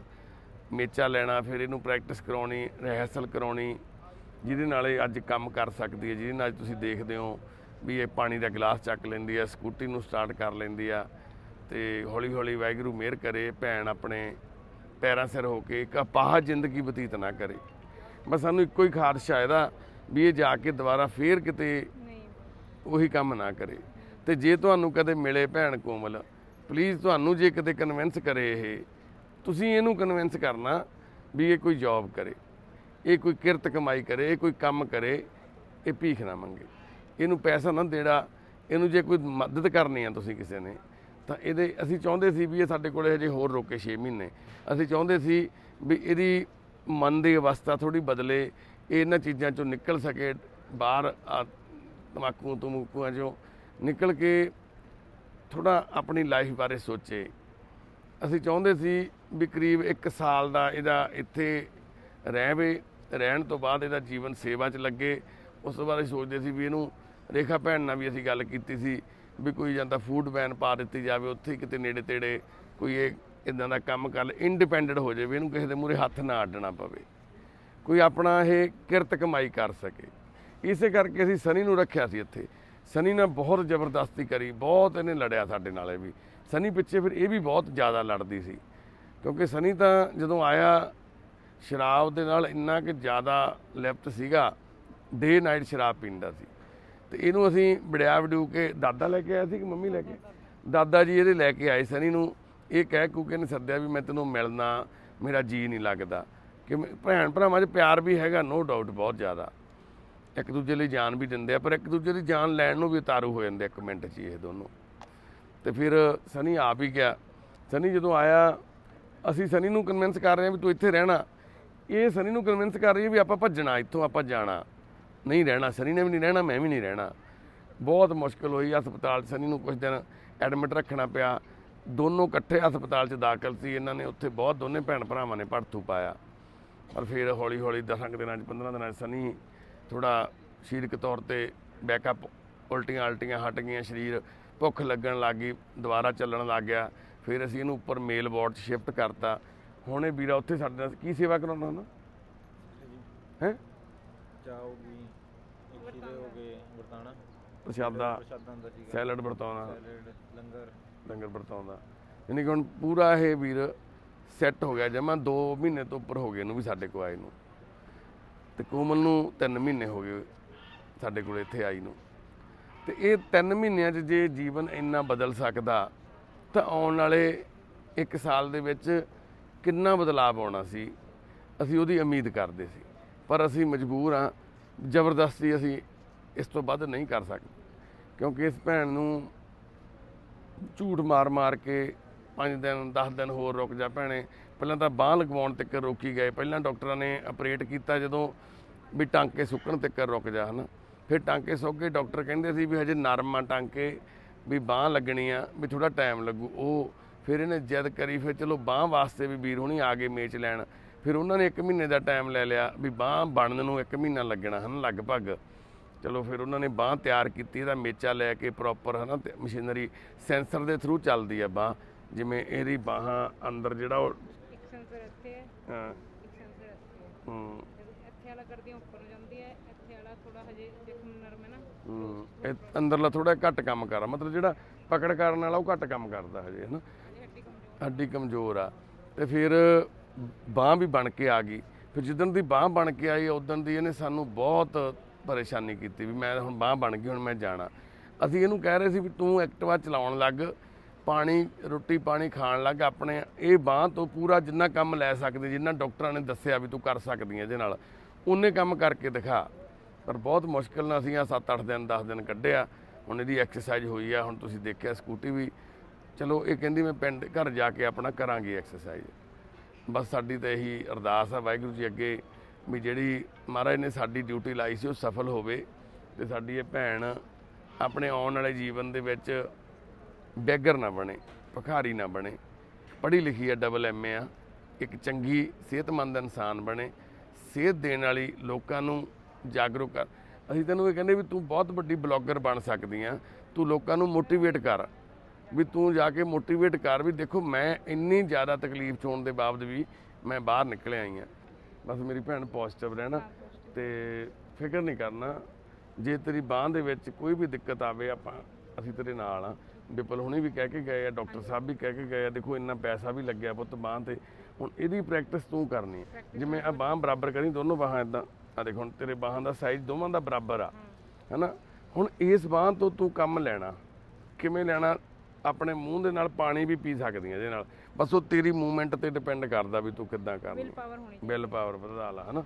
ਮੇਚਾ ਲੈਣਾ ਫਿਰ ਇਹਨੂੰ ਪ੍ਰੈਕਟਿਸ ਕਰਾਉਣੀ ਰਿਹਰਸਲ ਕਰਾਉਣੀ। ਜਿਹਦੇ ਨਾਲ ਇਹ ਅੱਜ ਕੰਮ ਕਰ ਸਕਦੀ ਹੈ, ਜਿਹਦੇ ਨਾਲ ਤੁਸੀਂ ਦੇਖਦੇ ਹੋ ਵੀ ਇਹ ਪਾਣੀ ਦਾ ਗਲਾਸ ਚੱਕ ਲੈਂਦੀ ਹੈ, ਸਕੂਟੀ ਨੂੰ ਸਟਾਰਟ ਕਰ ਲੈਂਦੀ ਆ ਤੇ ਹੌਲੀ ਹੌਲੀ ਵਾਹਿਗੁਰੂ ਮਿਹਰ ਕਰੇ, ਭੈਣ ਆਪਣੇ ਪੈਰਾਂ ਸਿਰ ਹੋ ਕੇ ਇੱਕ ਅਪਾਹ ਜ਼ਿੰਦਗੀ ਬਤੀਤ ਨਾ ਕਰੇ। ਬਸ ਸਾਨੂੰ ਇੱਕੋ ਹੀ ਖਾਰਸ਼ ਆ ਇਹਦਾ ਵੀ ਇਹ ਜਾ ਕੇ ਦੁਬਾਰਾ ਫੇਰ ਕਿਤੇ ਉਹੀ ਕੰਮ ਨਾ ਕਰੇ। ਤੇ ਜੇ ਤੁਹਾਨੂੰ ਕਦੇ ਮਿਲੇ ਭੈਣ ਕੋਮਲ ਪਲੀਜ਼ ਤੁਹਾਨੂੰ ਜੇ ਕਿਤੇ ਕਨਵਿੰਸ ਕਰੇ ਇਹ, ਤੁਸੀਂ ਇਹਨੂੰ ਕਨਵਿੰਸ ਕਰਨਾ ਵੀ ਇਹ ਕੋਈ ਜੌਬ ਕਰੇ। ਇਹ ਕੋਈ ਕਿਰਤ ਕਮਾਈ ਕਰੇ, ਇਹ ਕੋਈ ਕੰਮ ਕਰੇ, ਇਹ ਭੀਖ ਨਾ ਮੰਗੇ। ਇਹਨੂੰ ਪੈਸਾ ਨਾ ਦੇੜਾ ਇਹਨੂੰ ਜੇ ਕੋਈ ਮਦਦ ਕਰਨੀ ਆ ਤੁਸੀਂ ਕਿਸੇ ਨੇ, ਤਾਂ ਇਹਦੇ ਅਸੀਂ ਚਾਹੁੰਦੇ ਸੀ ਵੀ ਇਹ ਸਾਡੇ ਕੋਲੇ ਹਜੇ ਹੋਰ ਰੋਕੇ 6 ਮਹੀਨੇ। ਅਸੀਂ ਚਾਹੁੰਦੇ ਸੀ ਵੀ ਇਹਦੀ ਮਨ ਦੀ ਅਵਸਥਾ ਥੋੜੀ ਬਦਲੇ, ਇਹ ਇਹਨਾਂ ਚੀਜ਼ਾਂ ਚੋਂ ਨਿਕਲ ਸਕੇ, ਬਾਹਰ ਆ ਤਮਾਕੂ ਤਮੂਕੂਆਂ ਚੋਂ ਨਿਕਲ ਕੇ ਥੋੜਾ ਆਪਣੀ ਲਾਈਫ ਬਾਰੇ ਸੋਚੇ। ਅਸੀਂ ਚਾਹੁੰਦੇ ਸੀ ਵੀ ਕਰੀਬ 1 ਸਾਲ ਦਾ ਇਹਦਾ ਇੱਥੇ ਰਹਿਵੇ ਰਹਿਣ ਤੋਂ ਬਾਅਦ ਇਹਦਾ ਜੀਵਨ ਸੇਵਾ 'ਚ ਲੱਗੇ। ਉਸ ਤੋਂ ਬਾਅਦ ਅਸੀਂ ਸੋਚਦੇ ਸੀ ਵੀ ਇਹਨੂੰ ਰੇਖਾ ਭੈਣ ਨਾਲ ਵੀ ਅਸੀਂ ਗੱਲ ਕੀਤੀ ਸੀ ਵੀ ਕੋਈ ਜਾਂਦਾ ਫੂਡ ਵੈਨ ਪਾ ਦਿੱਤੀ ਜਾਵੇ, ਉੱਥੇ ਹੀ ਕਿਤੇ ਨੇੜੇ ਤੇੜੇ ਕੋਈ ਇਹ ਇਦਾਂ ਦਾ ਕੰਮ ਕਰ ਲੈ ਇੰਡੀਪੈਂਡੈਂਟ ਹੋ ਜਾਵੇ ਇਹਨੂੰ ਕਿਸੇ ਦੇ ਮੂਹਰੇ ਹੱਥ ਨਾ ਅੱਡਣਾ ਪਵੇ। ਕੋਈ ਆਪਣਾ ਇਹ ਕਿਰਤ ਕਮਾਈ ਕਰ ਸਕੇ। ਇਸੇ ਕਰਕੇ ਅਸੀਂ ਸਨੀ ਨੂੰ ਰੱਖਿਆ ਸੀ ਇੱਥੇ। ਸਨੀ ਨੇ ਬਹੁਤ ਜ਼ਬਰਦਸਤੀ ਕਰੀ, ਬਹੁਤ ਇਹਨੇ ਲੜਿਆ ਸਾਡੇ ਨਾਲ ਇਹ ਵੀ। ਸਨੀ ਪਿੱਛੇ ਫਿਰ ਇਹ ਵੀ ਬਹੁਤ ਜ਼ਿਆਦਾ ਲੜਦੀ ਸੀ। ਕਿਉਂਕਿ ਸਨੀ ਤਾਂ ਜਦੋਂ ਆਇਆ ਸ਼ਰਾਬ ਦੇ ਨਾਲ ਇੰਨਾ ਕਿ ਜ਼ਿਆਦਾ ਲਿਪਤ ਸੀਗਾ ਡੇ ਨਾਈਟ ਸ਼ਰਾਬ ਪੀਂਦਾ ਸੀ। ਤੇ ਇਹਨੂੰ ਅਸੀਂ ਵੜਿਆ ਵਡੂ ਕੇ ਦਾਦਾ ਲੈ ਕੇ ਆਇਆ ਸੀ ਕਿ ਮੰਮੀ ਲੈ ਕੇ? ਦਾਦਾ ਜੀ ਇਹਦੇ ਲੈ ਕੇ ਆਏ ਸਨੀ ਨੂੰ। ਇਹ ਕਹਿ ਕੂ ਕੇ ਨੇ ਸੱਦਿਆ ਵੀ ਮੈਂ ਤੈਨੂੰ ਮਿਲਣਾ, ਮੇਰਾ ਜੀ ਨਹੀਂ ਲੱਗਦਾ। ਕਿ ਭੈਣ ਭਰਾਵਾਂ 'ਚ ਪਿਆਰ ਵੀ ਹੈਗਾ ਨੋ ਡਾਊਟ ਬਹੁਤ ਜ਼ਿਆਦਾ। ਇੱਕ ਦੂਜੇ ਲਈ ਜਾਨ ਵੀ ਦਿੰਦੇ ਆ, ਪਰ ਇੱਕ ਦੂਜੇ ਦੀ ਜਾਨ ਲੈਣ ਨੂੰ ਵੀ ਉਤਾਰੂ ਹੋ ਜਾਂਦੇ ਇੱਕ ਮਿੰਟ 'ਚ ਇਹ ਦੋਨੋਂ। ਤੇ ਫਿਰ ਸਨੀ ਆਪ ਹੀ ਗਿਆ ਸਨੀ ਜਦੋਂ ਆਇਆ, ਅਸੀਂ ਸਨੀ ਨੂੰ ਕਨਵਿੰਸ ਕਰ ਰਹੇ ਹਾਂ ਵੀ ਤੂੰ ਇੱਥੇ ਰਹਿਣਾ ਇਹ ਸਨੀ ਨੂੰ ਕਨਵਿੰਸ ਕਰ ਰਹੀ ਹੈ ਵੀ ਆਪਾਂ ਭੱਜਣਾ, ਇੱਥੋਂ ਆਪਾਂ ਜਾਣਾ। ਨਹੀਂ ਰਹਿਣਾ, ਸਨੀ ਨੇ ਵੀ ਨਹੀਂ ਰਹਿਣਾ, ਮੈਂ ਵੀ ਨਹੀਂ ਰਹਿਣਾ। ਬਹੁਤ ਮੁਸ਼ਕਲ ਹੋਈ, ਹਸਪਤਾਲ ਸਨੀ ਨੂੰ ਕੁਝ ਦਿਨ ਐਡਮਿਟ ਰੱਖਣਾ ਪਿਆ। ਦੋਨੋਂ ਇਕੱਠੇ ਹਸਪਤਾਲ 'ਚ ਦਾਖਲ ਸੀ, ਇਹਨਾਂ ਨੇ ਉੱਥੇ ਬਹੁਤ ਦੋਨੇ ਭੈਣ ਭਰਾਵਾਂ ਨੇ ਭੜਥੂ ਪਾਇਆ। ਪਰ ਫਿਰ ਹੌਲੀ ਹੌਲੀ ਦਸਾਂ ਕੁ ਦਿਨਾਂ 'ਚ 15 ਦਿਨਾਂ 'ਚ ਸਨੀ ਥੋੜਾ ਸਰੀਰਕ ਤੌਰ ਤੇ ਬੈਕਅਪ ਉਲਟੀਆਂ ਉਲਟੀਆਂ ਹਟ ਗਈਆਂ, ਸਰੀਰ ਭੁੱਖ ਲੱਗਣ ਲੱਗ ਗਈ, ਦੁਬਾਰਾ ਚੱਲਣ ਲੱਗ ਗਿਆ। ਫਿਰ ਅਸੀਂ ਇਹਨੂੰ ਉੱਪਰ ਮੇਲ ਵਾਰਡ 'ਚ ਸ਼ਿਫਟ ਕਰਤਾ। ਹੁਣ ਇਹ ਵੀਰਾ ਉੱਥੇ ਸਾਡੇ ਨਾਲ ਕੀ ਸੇਵਾ ਕਰਾਉਂਦਾ ਹੁੰਦਾ? ਹੈ? ਚਾਹੋਗੀ ਖੀਰੇ ਹੋ ਗਏ ਵਰਤਾਣਾ ਪ੍ਰਸ਼ਾਦਾ। ਦਾ ਸੈਲਡ ਵਰਤਾਉਣਾ। ਸੈਲਡ ਲੰਗਰ। ਲੰਗਰ ਵਰਤਾਉਂਦਾ। ਯਾਨੀ ਕਿ ਹੁਣ ਪੂਰਾ ਇਹ ਵੀਰ ਸੈੱਟ ਹੋ ਗਿਆ। ਜਮਾ 2 ਮਹੀਨੇ ਤੋਂ ਉੱਪਰ ਹੋ ਗਏ ਇਹਨੂੰ ਵੀ ਸਾਡੇ ਕੋਲ ਆਏ ਨੂੰ। ਤੇ ਕੋਮਲ ਨੂੰ 3 ਮਹੀਨੇ ਹੋ ਗਏ ਸਾਡੇ ਕੋਲ ਇੱਥੇ ਆਈ ਨੂੰ। ਤੇ ਇਹ 3 ਮਹੀਨਿਆਂ 'ਚ ਜੇ ਜੀਵਨ ਇੰਨਾ ਬਦਲ ਸਕਦਾ ਤਾਂ ਆਉਣ ਵਾਲੇ 1 ਸਾਲ ਦੇ ਵਿੱਚ ਕਿੰਨਾ ਬਦਲਾਅ ਆਉਣਾ ਸੀ, ਅਸੀਂ ਉਹਦੀ ਉਮੀਦ ਕਰਦੇ ਸੀ। ਪਰ ਅਸੀਂ ਮਜਬੂਰ ਹਾਂ, ਜ਼ਬਰਦਸਤੀ ਅਸੀਂ ਇਸ ਤੋਂ ਵੱਧ ਨਹੀਂ ਕਰ ਸਕਦੇ। ਕਿਉਂਕਿ ਇਸ ਭੈਣ ਨੂੰ ਝੂਠ ਮਾਰ-ਮਾਰ ਕੇ 5 ਦਿਨ 10 ਦਿਨ ਹੋਰ ਰੁਕ ਜਾ ਭੈਣੇ। ਪਹਿਲਾਂ ਤਾਂ ਬਾਹ ਲਗਵਾਉਣ ਤੱਕ ਰੋਕੀ ਗਏ। ਪਹਿਲਾਂ ਡਾਕਟਰਾਂ ਨੇ ਆਪਰੇਟ ਕੀਤਾ ਜਦੋਂ ਵੀ ਟਾਂਕੇ ਸੁੱਕਣ ਤੱਕ ਰੁਕ ਜਾ, ਹਨਾ। ਫਿਰ ਟਾਂਕੇ ਸੁੱਕ ਗਏ, ਡਾਕਟਰ ਕਹਿੰਦੇ ਸੀ ਵੀ ਹਜੇ ਨਰਮ ਆ ਟਾਂਕੇ, ਵੀ ਬਾਹ ਲੱਗਣੀ ਆ, ਵੀ ਥੋੜਾ ਟਾਈਮ ਲੱਗੂ। ਉਹ ਫਿਰ ਇਹਨੇ ਜਿੱਦ ਕਰੀ ਫਿਰ ਚਲੋ ਬਾਹ ਵਾਸਤੇ ਵੀ ਵੀਰ ਹੁਣੀ ਆ ਗਏ ਮੇਚ ਲੈਣ। ਫਿਰ ਉਹਨਾਂ ਨੇ 1 ਮਹੀਨੇ ਦਾ ਟਾਈਮ ਲੈ ਲਿਆ ਵੀ ਬਾਹ ਬਣਨ ਨੂੰ 1 ਮਹੀਨਾ ਲੱਗਣਾ ਹਨ ਲਗਭਗ। ਚਲੋ ਫਿਰ ਉਹਨਾਂ ਨੇ ਬਾਹ ਤਿਆਰ ਕੀਤੀ ਇਹਦਾ ਮੇਚਾ ਲੈ ਕੇ ਪ੍ਰੋਪਰ ਹਨਾ ਮਸ਼ੀਨਰੀ ਸੈਂਸਰ ਦੇ ਥਰੂ ਚੱਲਦੀ ਆ ਬਾਹ। ਜਿਵੇਂ ਇਹਦੀ ਬਾਹਾਂ ਅੰਦਰ ਜਿਹੜਾ ਉਹ ਇੱਕ ਸੈਂਸਰ ਇੱਥੇ ਹੈ ਹਾਂ, ਇੱਕ ਸੈਂਸਰ ਇੱਥੇ ਹੈ। ਹੂੰ, ਜਦੋਂ ਇੱਥੇ ਵਾਲਾ ਕਰਦੀ ਹਾਂ ਉੱਪਰ ਨੂੰ ਜਾਂਦੀ ਹੈ ਇੱਥੇ ਵਾਲਾ ਥੋੜਾ ਹਜੇ ਜ਼ਖਮ ਨਰਮ ਹੈ ਨਾ। ਹੂੰ। ਇਹ ਅੰਦਰਲਾ ਥੋੜਾ ਘੱਟ ਕੰਮ ਕਰ ਮਤਲਬ ਜਿਹੜਾ ਪਕੜ ਕਰਨ ਵਾਲਾ ਉਹ ਘੱਟ ਕੰਮ ਕਰਦਾ ਹਜੇ ਹਨਾ। ਹੱਡੀ ਕਮਜ਼ੋਰ ਆ। ਤੇ ਫਿਰ ਬਾਹ ਵੀ ਬਣ ਕੇ ਆ ਗਈ। ਫਿਰ ਜਿੱਦਣ ਦੀ ਬਾਹ ਬਣ ਕੇ ਆਈ ਉਦੋਂ ਦੀ ਇਹਨੇ ਸਾਨੂੰ ਬਹੁਤ ਪਰੇਸ਼ਾਨੀ ਕੀਤੀ ਵੀ ਮੈਂ ਹੁਣ ਬਾਹ ਬਣ ਗਈ, ਹੁਣ ਮੈਂ ਜਾਣਾ। ਅਸੀਂ ਇਹਨੂੰ ਕਹਿ ਰਹੇ ਸੀ ਵੀ ਤੂੰ ਐਕਟਿਵਾ ਚਲਾਉਣ ਲੱਗ, ਪਾਣੀ, ਰੋਟੀ ਪਾਣੀ ਖਾਣ ਲੱਗ, ਆਪਣੇ ਇਹ ਬਾਹ ਤੋਂ ਪੂਰਾ ਜਿੰਨਾ ਕੰਮ ਲੈ ਸਕਦੇ, ਜਿੰਨਾ ਡਾਕਟਰਾਂ ਨੇ ਦੱਸਿਆ ਵੀ ਤੂੰ ਕਰ ਸਕਦੀ ਹੈ ਇਹਦੇ ਨਾਲ, ਉਹਨੇ ਕੰਮ ਕਰਕੇ ਦਿਖਾ। ਪਰ ਬਹੁਤ ਮੁਸ਼ਕਲ ਨਾਲ ਅਸੀਂ ਆ 7-8 ਦਿਨ 10 ਦਿਨ ਕੱਢਿਆ। ਹੁਣ ਇਹਦੀ ਐਕਸਰਸਾਈਜ਼ ਹੋਈ ਆ, ਹੁਣ ਤੁਸੀਂ ਦੇਖਿਆ ਸਕੂਟੀ ਵੀ ਚਲੋ ਇਹ ਕਹਿੰਦੀ ਮੈਂ ਪਿੰਡ, ਘਰ ਜਾ ਕੇ ਆਪਣਾ ਕਰਾਂਗੀ ਐਕਸਰਸਾਈਜ਼ ਬਸ ਸਾਡੀ ਤਾਂ ਇਹੀ ਅਰਦਾਸ ਆ ਵਾਹਿਗੁਰੂ ਜੀ ਅੱਗੇ ਵੀ ਜਿਹੜੀ ਮਹਾਰਾਜ ਨੇ ਸਾਡੀ ਡਿਊਟੀ ਲਾਈ ਸੀ ਉਹ ਸਫਲ ਹੋਵੇ ਤੇ ਸਾਡੀ ਇਹ ਭੈਣ ਆਪਣੇ ਆਉਣ ਵਾਲੇ ਜੀਵਨ ਦੇ ਵਿੱਚ ਬੈਗਰ ਨਾ ਬਣੇ, ਭਿਖਾਰੀ ਨਾ ਬਣੇ। ਪੜ੍ਹੀ ਲਿਖੀ ਹੈ ਡਬਲ ਐਮਏ ਆ। ਇੱਕ ਚੰਗੀ, ਸਿਹਤਮੰਦ ਇਨਸਾਨ ਬਣੇ। ਸਿਹਤ ਦੇਣ ਵਾਲੀ ਲੋਕਾਂ ਨੂੰ ਜਾਗਰੂਕ ਕਰ। ਅਸੀਂ ਤੈਨੂੰ ਇਹ ਕਹਿੰਦੇ ਵੀ ਤੂੰ ਬਹੁਤ ਵੱਡੀ ਬਲੌਗਰ ਬਣ ਸਕਦੀ ਆ। ਤੂੰ ਲੋਕਾਂ ਨੂੰ ਮੋਟੀਵੇਟ ਕਰ। ਵੀ ਤੂੰ ਜਾ ਕੇ ਮੋਟੀਵੇਟ ਕਰ ਵੀ ਦੇਖੋ ਮੈਂ ਇੰਨੀ ਜ਼ਿਆਦਾ ਤਕਲੀਫ ਚ ਹੋਣ ਦੇ ਬਾਵਜੂਦ ਵੀ ਮੈਂ ਬਾਹਰ ਨਿਕਲ ਆਈ ਆ ਬਸ ਮੇਰੀ ਭੈਣ ਪੋਜ਼ਿਟਿਵ ਰਹਿਣਾ ਤੇ ਫਿਕਰ ਨਹੀਂ ਕਰਨਾ। ਜੇ ਤੇਰੀ ਬਾਹ ਦੇ ਵਿੱਚ ਕੋਈ ਵੀ ਦਿੱਕਤ ਆਵੇ ਆਪਾਂ ਅਸੀਂ ਤੇਰੇ ਨਾਲ ਆ ਵਿਪਲ ਹੁਣੀ ਵੀ ਕਹਿ ਕੇ ਗਏ ਆ ਡਾਕਟਰ ਸਾਹਿਬ ਵੀ ਕਹਿ ਕੇ ਗਏ ਆ ਦੇਖੋ ਇੰਨਾ ਪੈਸਾ ਵੀ ਲੱਗਿਆ ਪੁੱਤ ਬਾਹ ਤੇ। ਹੁਣ ਇਹਦੀ ਪ੍ਰੈਕਟਿਸ ਤੂੰ ਕਰਨੀ ਜਿਵੇਂ ਆ ਬਾਹ ਬਰਾਬਰ ਕਰੀ ਦੋਨੋਂ ਬਾਹਾਂ ਇਦਾਂ ਆ ਦੇਖ ਹੁਣ ਤੇਰੇ ਬਾਹਾਂ ਦਾ ਸਾਈਜ਼ ਦੋਵਾਂ ਦਾ ਬਰਾਬਰ ਆ। ਹੈਨਾ? ਹੁਣ ਇਸ ਬਾਹ ਤੋਂ ਤੂੰ ਕੰਮ ਲੈਣਾ। ਕਿਵੇਂ ਲੈਣਾ? ਆਪਣੇ ਮੂੰਹ ਦੇ ਨਾਲ ਪਾਣੀ ਵੀ ਪੀ ਸਕਦੀ ਹੈ ਇਹਦੇ ਨਾਲ। ਬਸ ਉਹ ਤੇਰੀ ਮੂਵਮੈਂਟ ਤੇ ਡਿਪੈਂਡ ਕਰਦਾ ਵੀ ਤੂੰ ਕਿੱਦਾਂ ਕਰਨੀ। ਵਿਲ ਪਾਵਰ ਹੋਣੀ ਬਿੱਲ ਪਾਵਰ ਵਧਾ ਲਾ ਹਨਾ?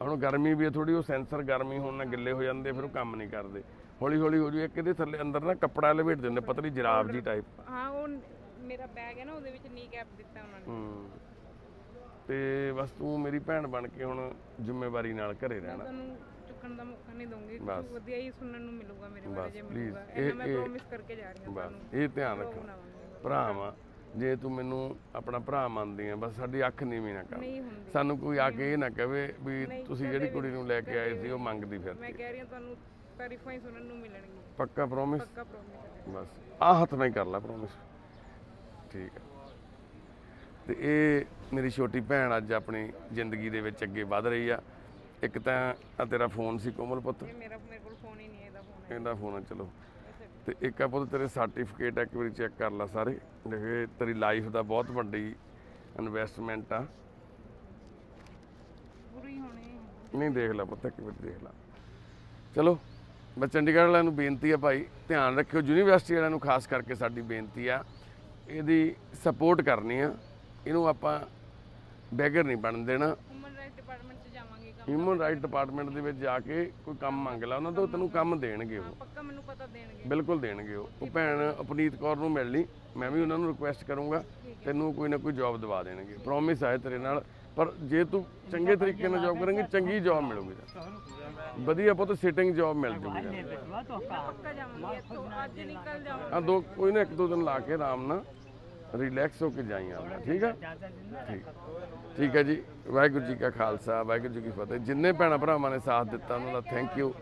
ਹੁਣ ਗਰਮੀ ਵੀ ਥੋੜੀ ਉਹ ਸੈਂਸਰ ਗਰਮੀ ਹੋਣ ਨਾਲ ਗਿੱਲੇ ਹੋ ਜਾਂਦੇ ਫਿਰ ਉਹ ਕੰਮ ਨਹੀਂ ਕਰਦੇ। ਹੌਲੀ ਹੌਲੀ ਹੋ ਜੂ ਇੱਕ ਇਹਦੇ ਥੱਲੇ ਅੰਦਰ ਨਾ ਕੱਪੜਾ ਲਵੇਟ ਦਿੰਦੇ ਪਤਲੀ ਜਰਾਬ ਜੀ ਟਾਈਪ ਹਾਂ ਉਹ ਮੇਰਾ ਬੈਗ ਹੈ ਨਾ ਉਹਦੇ ਵਿੱਚ ਨੀ ਕੈਪ ਦਿੱਤਾ ਉਹਨਾਂ ਨੇ। ਹੂੰ। ਤੇ ਬਸ ਤੂੰ ਮੇਰੀ ਭੈਣ ਬਣ ਕੇ ਹੁਣ ਜ਼ਿੰਮੇਵਾਰੀ ਨਾਲ ਘਰੇ ਰਹਿਣਾ। ਤੁਹਾਨੂੰ ਚੁੱਕਣ ਦਾ ਮੌਕਾ ਨਹੀਂ ਦਊਂਗੀ ਬਸ। ਵਧੀਆ ਹੀ ਸੁਣਨ ਨੂੰ ਮਿਲੂਗਾ ਮੇਰੇ ਬਸ, ਬਾਰੇ ਜੇ please, ਮਿਲੂਗਾ ਇਹ- ਇਹਨਾਂ ਮੈਂ ਇਹ- ਪ੍ਰੋਮਿਸ ਕਰਕੇ ਜਾ ਰਹੀ ਹਾਂ ਬਸ ਤੁਹਾਨੂੰ। ਇਹ ਧਿਆਨ ਰੱਖਣਾ। ਬਣਾਵਾਂਗੇ। ਭਰਾਵਾਂ ਜੇ ਤੂੰ ਮੈਨੂੰ ਆਪਣਾ ਭਰਾ ਮੰਨਦੀ ਆ ਬਸ ਸਾਡੀ ਅੱਖ ਨੀਵੀਂ ਨਾ ਕਰ। ਨਹੀਂ ਹੁੰਦੀ। ਸਾਨੂੰ ਕੋਈ ਆ ਕੇ ਇਹ ਨਾ ਕਹੇ ਵੀ ਨਹੀਂ, ਤੁਸੀਂ ਜਿਹੜੀ ਕੁੜੀ ਨੂੰ ਲੈ ਕੇ ਆਏ ਸੀ ਉਹ ਮੰਗਦੀ ਮੈਂ ਫਿਰਦੀ ਕਹਿ ਰਹੀ ਹਾਂ ਤੁਹਾਨੂੰ ਤਾਰੀਫਾਂ ਹੀ ਸੁਣਨ ਨੂੰ ਮਿਲਣਗੀਆਂ। ਪੱਕਾ ਪ੍ਰੋਮਿਸ ਪੱਕਾ ਪ੍ਰੋਮਿਸ ਬਸ ਆ ਹੱਥ ਨਾਲ ਹੀ ਕਰ ਲੈ ਪ੍ਰੋਮਿਸ ਠੀਕ ਹੈ। ਤੇ ਇਹ ਮੇਰੀ ਛੋਟੀ ਭੈਣ ਅੱਜ ਆਪਣੀ ਜ਼ਿੰਦਗੀ ਦੇ ਵਿੱਚ ਅੱਗੇ ਵਧ ਰਹੀ ਆ। ਇੱਕ ਤਾਂ ਆ ਤੇਰਾ ਫੋਨ ਸੀ ਕੋਮਲ ਪੁੱਤ। ਇਹ ਮੇਰਾ ਮੇਰੇ ਕੋਲ ਫੋਨ ਹੀ ਨਹੀਂ ਹੈ ਇਹਦਾ ਫੋਨ ਹੈ। ਇਹਦਾ ਫੋਨ ਆ ਚਲੋ। ਤੇ ਇੱਕ ਆ ਪੁੱਤ ਤੇਰੇ ਸਰਟੀਫਿਕੇਟ ਇੱਕ ਵਾਰੀ ਚੈੱਕ ਕਰ ਲੈ ਸਾਰੇ। ਦੇਖੇ ਤੇਰੀ ਲਾਈਫ ਦਾ ਬਹੁਤ ਵੱਡੀ ਇਨਵੈਸਟਮੈਂਟ ਆ। ਪੂਰੀ ਹੋਣੀ। ਨਹੀਂ ਦੇਖ ਲੈ ਪੁੱਤ ਇੱਕ ਵਾਰੀ ਦੇਖ ਲੈ। ਚਲੋ ਮੈਂ ਚੰਡੀਗੜ੍ਹ ਵਾਲਿਆਂ ਨੂੰ ਬੇਨਤੀ ਆ ਭਾਈ ਧਿਆਨ ਰੱਖਿਓ ਯੂਨੀਵਰਸਿਟੀ ਵਾਲਿਆਂ ਨੂੰ ਖਾਸ ਕਰਕੇ ਸਾਡੀ ਬੇਨਤੀ ਆ ਇਹਦੀ ਸਪੋਰਟ ਕਰਨੀ ਆ। ਇਹਨੂੰ ਆਪਾਂ ਬੈਗਰ ਨਹੀਂ ਬਣ ਦੇਣਾ। ਹਿਊਮਨ ਰਾਈਟ ਡਿਪਾਰਟਮੈਂਟ 'ਚ ਜਾਵਾਂਗੇ ਕੰਮ ਹਿਊਮਨ ਰਾਈਟ ਡਿਪਾਰਟਮੈਂਟ ਦੇ ਵਿੱਚ ਜਾ ਕੇ ਕੋਈ ਕੰਮ ਮੰਗ ਲਾ ਉਹਨਾਂ ਤੋਂ ਤੈਨੂੰ ਕੰਮ ਦੇਣਗੇ ਉਹ। ਪੱਕਾ ਮੈਨੂੰ ਪਤਾ ਦੇਣਗੇ। ਬਿਲਕੁਲ ਦੇਣਗੇ ਉਹ। ਉਹ ਭੈਣ ਅਪਨੀਤ ਕੌਰ ਨੂੰ ਮਿਲ ਲਈ। ਮੈਂ ਵੀ ਉਹਨਾਂ ਨੂੰ ਰਿਕੁਐਸਟ ਕਰੂੰਗਾ ਤੈਨੂੰ ਕੋਈ ਨਾ ਕੋਈ ਜੌਬ ਦਵਾ ਦੇਣਗੇ। ਪ੍ਰੋਮਿਸ ਹੈ ਤੇਰੇ ਨਾਲ। ਪਰ ਜੇ ਤੂੰ ਚੰਗੇ ਤਰੀਕੇ ਨਾਲ ਜੌਬ ਕਰੇਂਗੀ ਚੰਗੀ ਜੌਬ ਮਿਲੂਗੀ। ਵਧੀਆ ਪੁੱਤ ਸਿਟਿੰਗ ਜੌਬ ਮਿਲ ਜੂਗੀ ਤੈਨੂੰ। ਪੱਕਾ ਜਾਵਾਂਗੇ ਇੱਥੋਂ ਅੱਜ ਨਿਕਲ ਜਾਵਾਂਗੇ। ਆ ਦੋ ਕੋਈ ਨਾ ਇੱਕ ਦੋ ਦਿਨ ਲਾ ਕੇ ਆਰਾਮ ਨਾਲ। ਰਿਲੈਕਸ ਹੋ ਕੇ ਜਾਈ ਆਉਣਾ ਠੀਕ ਆ? ਠੀਕ। ਠੀਕ ਹੈ ਜੀ। ਵਾਹਿਗੁਰੂ ਜੀ ਕਾ ਖਾਲਸਾ, ਵਾਹਿਗੁਰੂ ਜੀ ਕੀ ਫਤਿਹ। ਜਿੰਨੇ ਭੈਣਾਂ ਭਰਾਵਾਂ ਨੇ ਸਾਥ ਦਿੱਤਾ ਉਹਨਾਂ ਦਾ ਥੈਂਕ ਯੂ